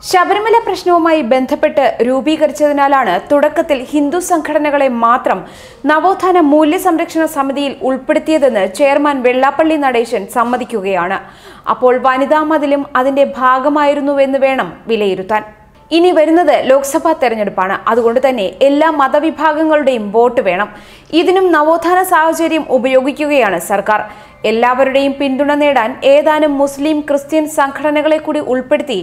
ശബരിമല പ്രശ്നവുമായി ബന്ധപ്പെട്ട് രൂപീകരിച്ചതിനാലാണ് തുടക്കത്തിൽ ഹിന്ദു സംഘടനകളെ മാത്രം നവോത്ഥാന മൂല്യ സംരക്ഷണ സമിതിയിൽ ഉൾപ്പെടുത്തിയതെന്ന് ചെയർമാൻ വെള്ളാപ്പള്ളി നടേശൻ സമ്മതിക്കുകയാണ്. അപ്പോൾ വനിതാ മതിലും അതിന്റെ ഭാഗമായിരുന്നുവെന്ന് വേണം വിലയിരുത്താൻ. ഇനി വരുന്നത് ലോക്സഭാ തെരഞ്ഞെടുപ്പാണ്. അതുകൊണ്ട് തന്നെ എല്ലാ മതവിഭാഗങ്ങളുടെയും വോട്ട് വേണം. ഇതിനും നവോത്ഥാന സാഹചര്യം ഉപയോഗിക്കുകയാണ് സർക്കാർ. എല്ലാവരുടെയും പിന്തുണ നേടാൻ ഏതാനും മുസ്ലിം ക്രിസ്ത്യൻ സംഘടനകളെ കൂടി ഉൾപ്പെടുത്തി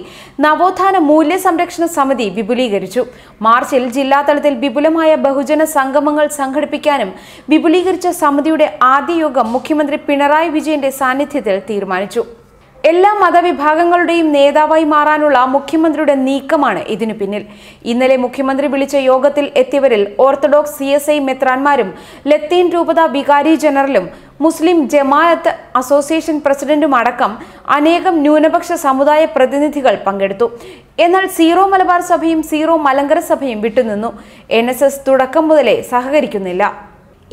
നവോത്ഥാന മൂല്യ സംരക്ഷണ സമിതി വിപുലീകരിച്ചു. മാർച്ചിൽ ജില്ലാതലത്തിൽ വിപുലമായ ബഹുജന സംഗമങ്ങൾ സംഘടിപ്പിക്കാനും വിപുലീകരിച്ച സമിതിയുടെ ആദ്യ യോഗം മുഖ്യമന്ത്രി പിണറായി വിജയന്റെ സാന്നിധ്യത്തിൽ തീരുമാനിച്ചു. എല്ലാ മതവിഭാഗങ്ങളുടെയും നേതാവായി മാറാനുള്ള മുഖ്യമന്ത്രിയുടെ നീക്കമാണ് ഇതിനു പിന്നിൽ. ഇന്നലെ മുഖ്യമന്ത്രി വിളിച്ച യോഗത്തിൽ എത്തിയവരിൽ ഓർത്തഡോക്സ് സി എസ് ഐ മെത്രാൻമാരും ലത്തീൻ രൂപത വികാരി ജനറലും മുസ്ലിം ജമാഅത്ത് അസോസിയേഷൻ പ്രസിഡന്റും അടക്കം അനേകം ന്യൂനപക്ഷ സമുദായ പ്രതിനിധികൾ പങ്കെടുത്തു. എന്നാൽ സീറോ മലബാർ സഭയും സീറോ മലങ്കര സഭയും വിട്ടുനിന്നു. എൻ തുടക്കം മുതലേ സഹകരിക്കുന്നില്ല.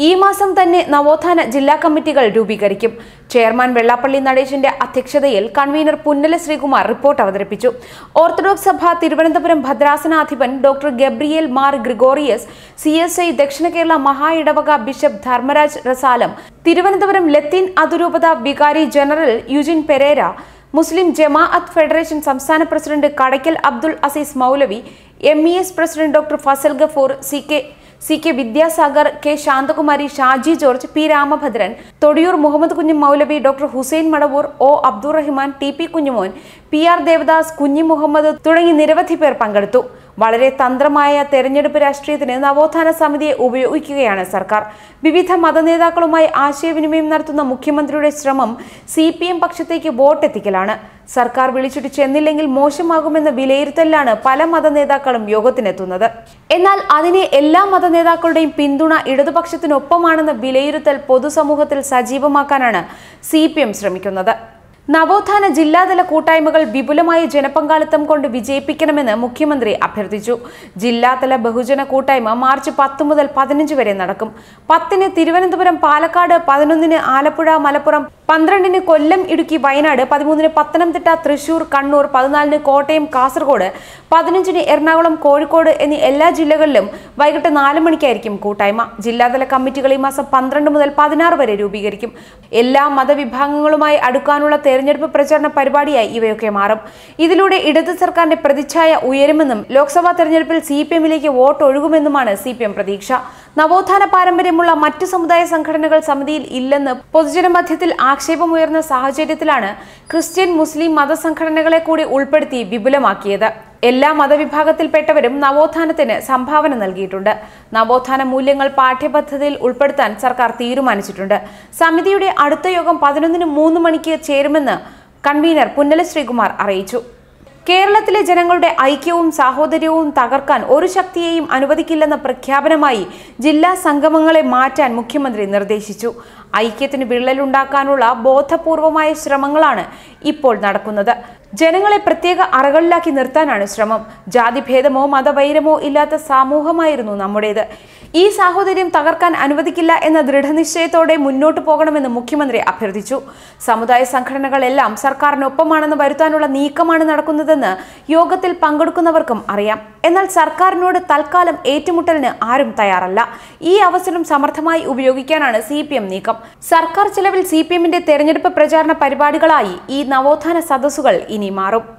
ഈ മാസം തന്നെ നവോത്ഥാന ജില്ലാ കമ്മിറ്റികൾ രൂപീകരിക്കും. ചെയർമാൻ വെള്ളാപ്പള്ളി നടേശന്റെ അധ്യക്ഷതയിൽ കൺവീനർ പുന്നല ശ്രീകുമാർ റിപ്പോർട്ട് അവതരിപ്പിച്ചു. ഓർത്തഡോക്സ് സഭ Thiruvananthapuram ഭദ്രാസനാധിപൻ doctor Gabriel Mar Gregorios C S I ദക്ഷിണ കേരള മഹാ ഇടവക ബിഷപ്പ് ധർമ്മരാജ് റസാലം തിരുവനന്തപുരം ലത്തീൻ അതിരൂപത വികാരി general Eugene Pereira Muslim Jamaath federation സംസ്ഥാന president Kadakkal Abdul Azeez Moulavi M E S president doctor Fazal Gafoor C K C K Vidyasagar K Santhakumari Shaji George P Ramabhadran Thodiyoor Muhammad Kunju Moulavi doctor Hussain Madavoor O Abdurahiman T P Kunjumon P R Devadas Kunhi Muhammad തുടങ്ങി നിരവധി പേർ പങ്കെടുത്തു. വളരെ തന്ത്രമായ തെരഞ്ഞെടുപ്പ് രാഷ്ട്രീയത്തിന് നവോത്ഥാന സമിതിയെ ഉപയോഗിക്കുകയാണ് സർക്കാർ. വിവിധ മതനേതാക്കളുമായി ആശയവിനിമയം നടത്തുന്ന മുഖ്യമന്ത്രിയുടെ ശ്രമം സി പി എം പക്ഷത്തേക്ക് വോട്ടെത്തിക്കലാണ്. സർക്കാർ വിളിച്ചിട്ട് ചെന്നില്ലെങ്കിൽ മോശമാകുമെന്ന വിലയിരുത്തലിലാണ് പല മതനേതാക്കളും യോഗത്തിനെത്തുന്നത്. എന്നാൽ അതിനെ എല്ലാ മതനേതാക്കളുടെയും പിന്തുണ ഇടതുപക്ഷത്തിനൊപ്പമാണെന്ന വിലയിരുത്തൽ പൊതുസമൂഹത്തിൽ സജീവമാക്കാനാണ് സി ശ്രമിക്കുന്നത്. നവോത്ഥാന ജില്ലാതല കൂട്ടായ്മകൾ വിപുലമായ ജനപങ്കാളിത്തം കൊണ്ട് വിജയിപ്പിക്കണമെന്ന് മുഖ്യമന്ത്രി അഭ്യർത്ഥിച്ചു. ജില്ലാതല ബഹുജന കൂട്ടായ്മ മാർച്ച് പത്ത് മുതൽ പതിനഞ്ച് വരെ നടക്കും. പത്തിന് തിരുവനന്തപുരം പാലക്കാട് പതിനൊന്നിന് ആലപ്പുഴ മലപ്പുറം പന്ത്രണ്ടിന് കൊല്ലം ഇടുക്കി വയനാട് പതിമൂന്നിന് പത്തനംതിട്ട തൃശൂർ കണ്ണൂർ പതിനാലിന് കോട്ടയം കാസർഗോഡ് പതിനഞ്ചിന് എറണാകുളം കോഴിക്കോട് എന്നീ എല്ലാ ജില്ലകളിലും വൈകിട്ട് നാല് മണിക്കായിരിക്കും കൂട്ടായ്മ. ജില്ലാതല കമ്മിറ്റികൾ ഈ മാസം പന്ത്രണ്ട് മുതൽ പതിനാറ് വരെ രൂപീകരിക്കും. എല്ലാ മതവിഭാഗങ്ങളുമായി അടുക്കാനുള്ള തെരഞ്ഞെടുപ്പ് പ്രചരണ പരിപാടിയായി ഇവയൊക്കെ മാറും. ഇതിലൂടെ ഇടത് സർക്കാരിന്റെ പ്രതിച്ഛായ ഉയരുമെന്നും ലോക്സഭാ തെരഞ്ഞെടുപ്പിൽ സി പി എമ്മിലേക്ക് വോട്ട് ഒഴുകുമെന്നുമാണ് സി പി എം പ്രതീക്ഷ. നവോത്ഥാന പാരമ്പര്യമുള്ള മറ്റ് സമുദായ സംഘടനകൾ സമിതിയിൽ ഇല്ലെന്ന് പൊതുജനമധ്യത്തിൽ ആക്ഷേപമുയർന്ന സാഹചര്യത്തിലാണ് ക്രിസ്ത്യൻ മുസ്ലിം മതസംഘടനകളെ കൂടി ഉൾപ്പെടുത്തി വിപുലമാക്കിയത്. എല്ലാ മതവിഭാഗത്തിൽപ്പെട്ടവരും നവോത്ഥാനത്തിന് സംഭാവന നൽകിയിട്ടുണ്ട്. നവോത്ഥാന മൂല്യങ്ങൾ പാഠ്യപദ്ധതിയിൽ ഉൾപ്പെടുത്താൻ സർക്കാർ തീരുമാനിച്ചിട്ടുണ്ട്. സമിതിയുടെ അടുത്ത യോഗം പതിനൊന്നിന് മൂന്ന് മണിക്ക് ചേരുമെന്ന് കൺവീനർ പുന്നല ശ്രീകുമാർ അറിയിച്ചു. കേരളത്തിലെ ജനങ്ങളുടെ ഐക്യവും സാഹോദര്യവും തകർക്കാൻ ഒരു ശക്തിയെയും അനുവദിക്കില്ലെന്ന പ്രഖ്യാപനമായി ജില്ലാ സംഗമങ്ങളെ മാറ്റാൻ മുഖ്യമന്ത്രി നിർദ്ദേശിച്ചു. ഐക്യത്തിന് വിള്ളലുണ്ടാക്കാനുള്ള ബോധപൂർവമായ ശ്രമങ്ങളാണ് ഇപ്പോൾ നടക്കുന്നത്. ജനങ്ങളെ പ്രത്യേക അറകളിലാക്കി നിർത്താനാണ് ശ്രമം. ജാതിഭേദമോ മതവൈരമോ ഇല്ലാത്ത സമൂഹമായിരുന്നു നമ്മുടേത്. ഈ സാഹോദര്യം തകർക്കാൻ അനുവദിക്കില്ല എന്ന ദൃഢനിശ്ചയത്തോടെ മുന്നോട്ടു പോകണമെന്ന് മുഖ്യമന്ത്രി അഭ്യർത്ഥിച്ചു. സമുദായ സംഘടനകളെല്ലാം സർക്കാരിനൊപ്പമാണെന്ന് വരുത്താനുള്ള നീക്കമാണ് നടക്കുന്നതെന്ന് യോഗത്തിൽ പങ്കെടുക്കുന്നവർക്കും അറിയാം. എന്നാൽ സർക്കാരിനോട് തൽക്കാലം ഏറ്റുമുട്ടലിന് ആരും തയ്യാറല്ല. ഈ അവസരം സമർത്ഥമായി ഉപയോഗിക്കാനാണ് സി നീക്കം. സർക്കാർ ചെലവിൽ സി പി എമ്മിന്റെ തെരഞ്ഞെടുപ്പ് പ്രചാരണ പരിപാടികളായി ഈ നവോത്ഥാന സദസ്സുകൾ ഇനി മാറും.